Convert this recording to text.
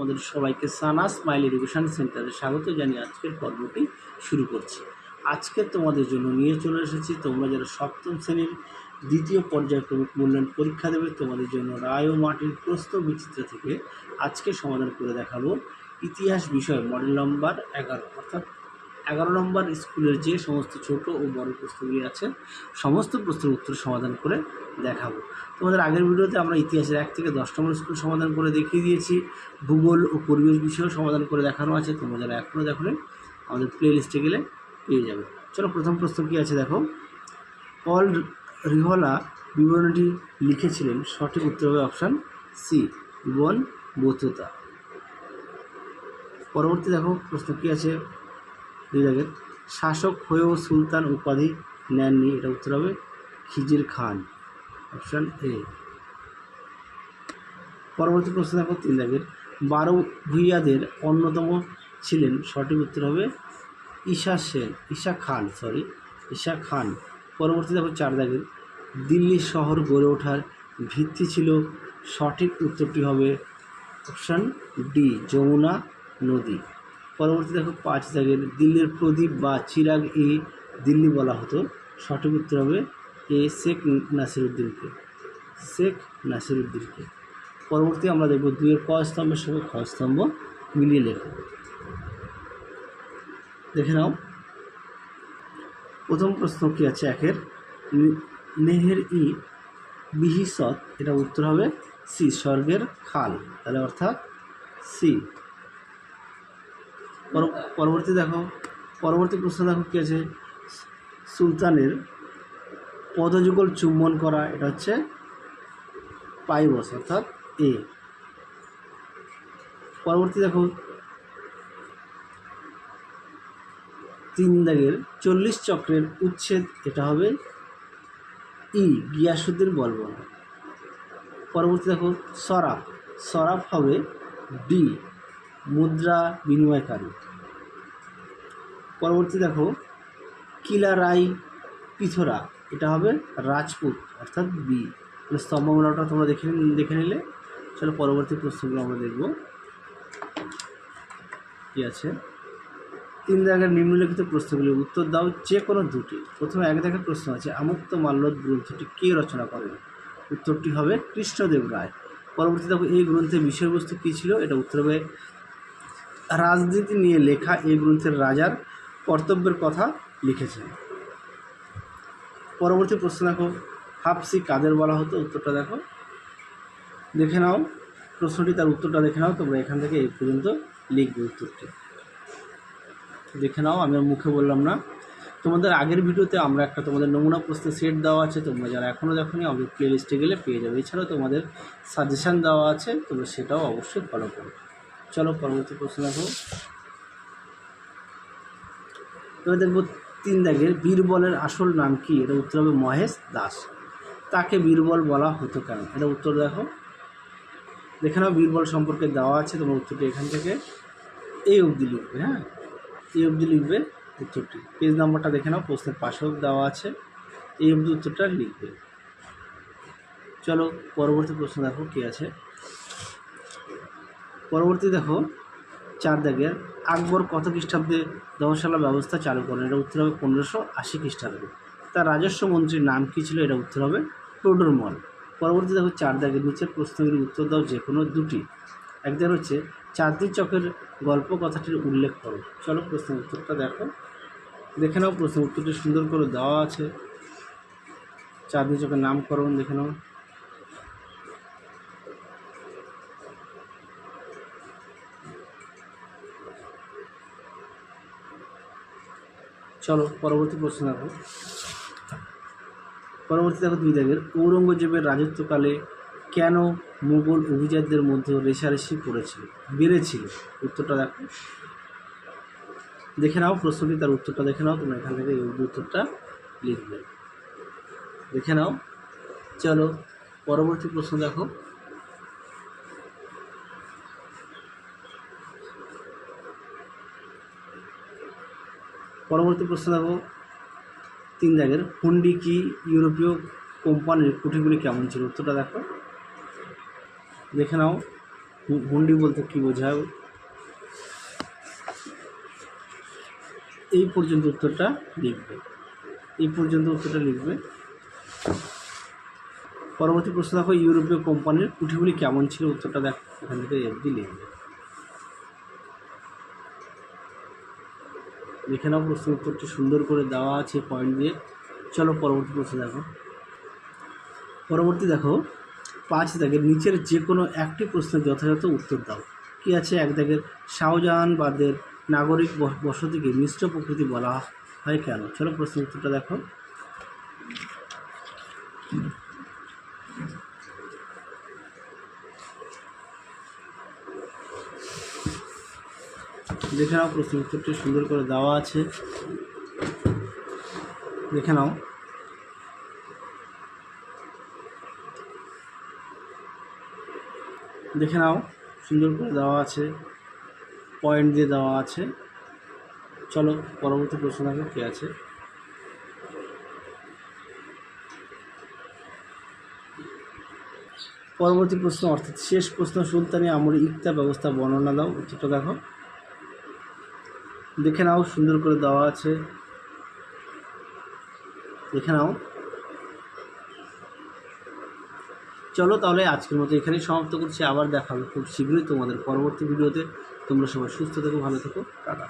আমাদের সবাইকে সানা smile education সেন্টারে স্বাগত জানিয়ে আজকের পর্বটি শুরু করছি। আজকে তোমাদের জন্য নিয়ে চলে এসেছি তোমরা যারা সপ্তম শ্রেণির দ্বিতীয় পর্যায়ক্রমিক মূল্যায়ন পরীক্ষা দেবে, তোমাদের জন্য রায় ও মাটির প্রস্ত বিচিত্র থেকে আজকে সমাধান করে দেখাবো। ইতিহাস বিষয় মডেল নম্বর এগারো, অর্থাৎ এগারো নম্বর স্কুলের যে সমস্ত ছোট ও বড় প্রশ্নগুলি আছে, সমস্ত প্রশ্নের উত্তর সমাধান করে দেখাবো। তোমাদের আগের ভিডিওতে আমরা ইতিহাসের এক থেকে দশ নম্বর স্কুল সমাধান করে দেখিয়ে দিয়েছি। ভূগোল ও পরিবেশ বিষয়েও সমাধান করে দেখানো আছে, তোমরা যারা এখনও দেখো আমাদের প্লে লিস্টে গেলে পেয়ে যাবে। চলো, প্রথম প্রশ্ন কী আছে দেখো? পল রিহলা বিবরণটি লিখেছিলেন সঠিক উত্তর হবে অপশান সি বন বতুতা পরবর্তী দেখো প্রশ্ন কী আছে? দুই শাসক হয়েও সুলতান উপাধি নেননি, এটা উত্তর হবে খিজির খান অপশান এ পরবর্তী প্রশ্ন দেখো তিন দাগের বারো ভূঁইয়াদের অন্যতম ছিলেন, সঠিক উত্তর হবে ঈশা সেন, ঈশা খান সরি ঈশা খান। পরবর্তী দেখো চার দাগের দিল্লি শহর গড়ে ওঠার ভিত্তি ছিল, সঠিক উত্তরটি হবে অপশান ডি যমুনা নদী। পরবর্তী দেখো পাঁচ দাগের দিল্লির প্রদীপ বা চিরাগ এ দিল্লি বলা হতো। সঠিক উত্তর হবে এ শেখ নাসিরুদ্দিনকে। শেখ নাসিরুদ্দিনকে। পরবর্তী আমরা দেখব দুইয়ের ক স্তম্ভের সঙ্গে খ স্তম্ভ মিলিয়ে লেখো। দেখে নাও। প্রথম প্রশ্ন কী আছে একের? নেহের ই বিহিসৎ, এটা উত্তর হবে সি, স্বর্গের খাল। তাহলে অর্থাৎ সি। পরবর্তী দেখো, পরবর্তী প্রশ্ন দেখো কি আছে? সুলতানের পদযুগল চুম্বন করা, এটা হচ্ছে পাইবস, অর্থাৎ এ। পরবর্তী দেখো, তিন দাগের চল্লিশ চক্রের উচ্ছেদ, এটা হবে ই, গিয়াসুদ্দিন বলবন। পরবর্তী দেখো, সরাফ সরাফ হবে ডি। মুদ্রা বিনিময়কারী। পরবর্তী দেখো কিলারাই পিথোরা, এটা হবে রাজপুত, অর্থাৎ বি মানে স্তম্ভমূলকটা তোমরা দেখে দেখে নিলে, চলো পরবর্তী প্রশ্নগুলো আমরা দেখব। কী আছে? তিন জায়গার নিম্নলিখিত প্রশ্নগুলির উত্তর দাও যে কোনো দুটি। প্রথমে এক দেখার প্রশ্ন আছে, আমুক্ত মাল্যদ গ্রন্থটি কে রচনা করেন? উত্তরটি হবে কৃষ্ণদেব রায়। পরবর্তী দেখো, এই গ্রন্থের বিষয়বস্তু কী ছিল? এটা উত্তর হবে রাজনীতি নিয়ে লেখা এই গ্রন্থের রাজার কর্তব্যের কথা লিখেছেন। পরবর্তী প্রশ্ন দেখো, হাফসি কাদের বলা হতো? উত্তরটা দেখো। দেখে নাও, প্রশ্নটি তার উত্তরটা দেখে নাও, তোমরা এখান থেকে এই পর্যন্ত লিখবে উত্তরটি। দেখে নাও, আমি মুখে বললাম না। তোমাদের আগের ভিডিওতে আমরা একটা তোমাদের নমুনা প্রশ্নের সেট দেওয়া আছে, তোমরা যারা এখনও দেখোনি, আমাদের প্লে লিস্টে গেলে পেয়ে যাবে। এছাড়াও তোমাদের সাজেশান দেওয়া আছে, তোমরা সেটাও অবশ্যই ফলো করো চলো পরবর্তী প্রশ্ন দেখো। এবার দেখব তিন দাগের বীরবলের আসল নাম কি? এটা উত্তর হবে মহেশ দাস। তাকে বীরবল বলা হতো কেন? এটা উত্তর দেখো। দেখে নাও বীরবল সম্পর্কে দেওয়া আছে তোমার উত্তরটি এখান থেকে। এই অবধি লিখবে হ্যাঁ? এই অবধি লিখবে উত্তরটি। পেজ নাম্বারটা দেখে নাও, প্রশ্নের পাশেও দেওয়া আছে। এই অবধি উত্তরটা লিখবে। চলো পরবর্তী প্রশ্ন দেখো, কী আছে? পরবর্তী দেখো, চার দাগের আকবর কত খ্রিস্টাব্দে দমশালা ব্যবস্থা চালু করেন? এটা উত্তর হবে পনেরোশো আশি খ্রিস্টাব্দে। তার রাজস্ব মন্ত্রীর নাম কী ছিল? এটা উত্তর হবে টোডরমল পরবর্তী দেখো, চার দাগের নিচের প্রশ্নগুলির উত্তর দাও যে কোনো দুটি। একদিন হচ্ছে, চাঁদনি চকের গল্প কথাটির উল্লেখ করো। চলো প্রশ্নের উত্তরটা দেখো। দেখে নাও প্রশ্ন উত্তরটি সুন্দর করে দেওয়া আছে। চাঁদনি চকের নামকরণ দেখে নাও। চলো, পরবর্তী প্রশ্ন দেখো। পরবর্তী দেখো দুই দাগের ঔরঙ্গজেবের রাজত্বকালে কেন মুঘল অভিজাতদের মধ্যে রেশারেশি পড়েছিল বেড়েছিল। উত্তরটা দেখো। দেখে নাও প্রশ্নটি, তার উত্তরটা দেখে নাও, তোমরা এখান থেকে এই উত্তরটা লিখবে। দেখে নাও। চলো, পরবর্তী প্রশ্ন দেখো। পরবর্তী প্রশ্ন দেখো তিন দাগের, হুন্ডি কি ইউরোপীয় কোম্পানির কুঠিগুলি কেমন ছিল? উত্তরটা দেখো। দেখে নাও হুন্ডি বলতে কী বোঝায়? এই পর্যন্ত উত্তরটা লিখবে। এই পর্যন্ত উত্তরটা লিখবে। পরবর্তী প্রশ্ন দেখো, ইউরোপীয় কোম্পানির কুঠিগুলি কেমন ছিল? উত্তরটা দেখো, এখান থেকে এফডি লিখবে। লিখে নাও প্রশ্ন উত্তরটি সুন্দর করে দেওয়া আছে পয়েন্ট দিয়ে। চলো পরবর্তী প্রশ্ন দেখো। পরবর্তী দেখো, পাঁচ দাগের নিচের যে কোনো একটি প্রশ্নের যথাযথ উত্তর দাও। কি আছে? এক দাগের শাহজাহানবাদের নাগরিক বসতিকে মিশ্র প্রকৃতি বলা হয় কেন? চলো প্রশ্ন উত্তরটা দেখো। দেখে নাও প্রশ্ন উত্তরটি সুন্দর করে দেওয়া আছে। দেখে নাও। দেখে নাও, সুন্দর করে দেওয়া আছে। পয়েন্ট দিয়ে দেওয়া আছে। চলো, পরবর্তী প্রশ্ন দেখো কী আছে। পরবর্তী প্রশ্ন, অর্থাৎ শেষ প্রশ্ন, সুলতানি আমর ইকতা ব্যবস্থা বর্ণনা দাও। উত্তরটা দেখো। দেখে নাও, সুন্দর করে দেওয়া আছে। দেখে নাও। চলো তাহলে আজকের মতো এখানেই সমাপ্ত করছি। আবার দেখা খুব শীঘ্রই তোমাদের পরবর্তী ভিডিওতে। তোমরা সবাই সুস্থ থেকো, ভালো থেকো। টাটা।